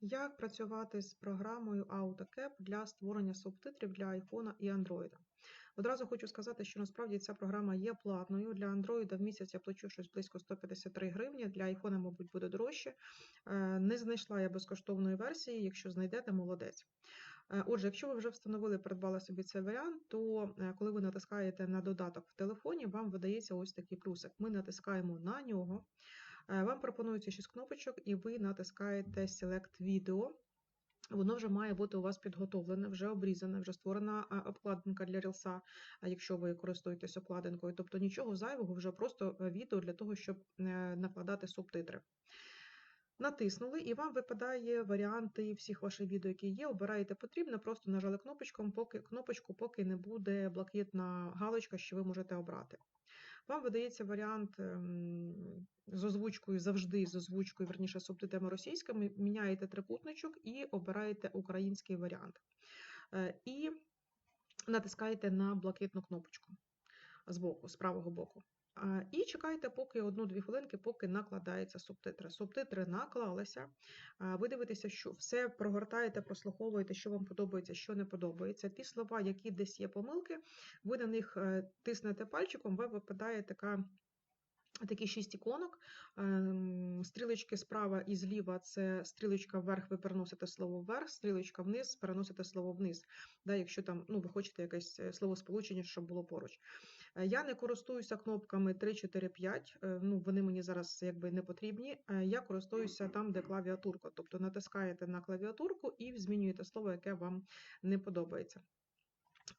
Як працювати з програмою AutoCAD для створення субтитрів для iPhone і Android? Одразу хочу сказати, що насправді ця програма є платною. Для Android в місяць я плачу щось близько 153 гривні, для iPhone, мабуть, буде дорожче. Е, Не знайшла я безкоштовної версії, якщо знайдете, молодець. Е, Отже, якщо ви вже встановили, придбали собі цей варіант, то е, коли ви натискаєте на додаток в телефоні, вам видається ось такий плюсик. Ми натискаємо на нього. Е, Вам пропонується 6 кнопочок, і ви натискаєте Select Video. Воно вже має бути у вас підготовлене, вже обрізане, вже створена обкладинка для рілса, а якщо ви користуєтесь обкладинкою. Тобто нічого зайвого, вже просто е, відео для того, щоб е, накладати субтитри. Натиснули, і вам випадає варіанти всіх ваших відео, які є. Обираєте потрібне, просто нажали кнопочком, поки, кнопочку, поки не буде блакитна галочка, що ви можете обрати. Вам видається варіант ем, з озвучкою завжди з озвучкою, верніше субтитрами російськими, міняєте трикутничок і обираєте український варіант. Е, І натискаєте на блакитну кнопочку з боку, з правого боку. І чекайте, поки одну-дві хвилинки, поки накладаються субтитри. Субтитри наклалися. Ви дивитеся, що все прогортаєте, прослуховуєте, що вам подобається, що не подобається. Ті слова, які десь є помилки, ви на них е, тиснете пальчиком, ви випадає така. Такі шість іконок. Ем, Стрілочки справа і зліва це стрілочка вверх, ви переносите слово вверх, стрілочка вниз, переносите слово вниз. Да, якщо там ну, ви хочете якесь е, словосполучення, щоб було поруч. Е, Я не користуюся кнопками 3, 4, 5, е, ну, вони мені зараз якби не потрібні. Е, Я користуюся там, де клавіатурка. Тобто натискаєте на клавіатурку і змінюєте слово, яке вам не подобається.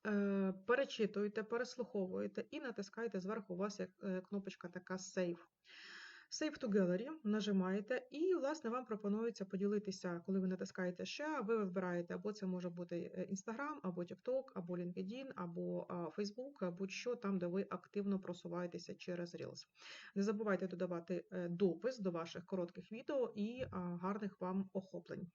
Е, Перечитуєте, переслуховуєте і натискаєте зверху у вас як е, кнопочка така Save. Save to Gallery нажимаєте, і, власне, вам пропонується поділитися, коли ви натискаєте ще, ви вибираєте, або це може бути е, Instagram, або TikTok, або LinkedIn, або Facebook, будь-що там, де ви активно просуваєтеся через Reels. Не забувайте додавати допис до ваших коротких відео і гарних вам охоплень.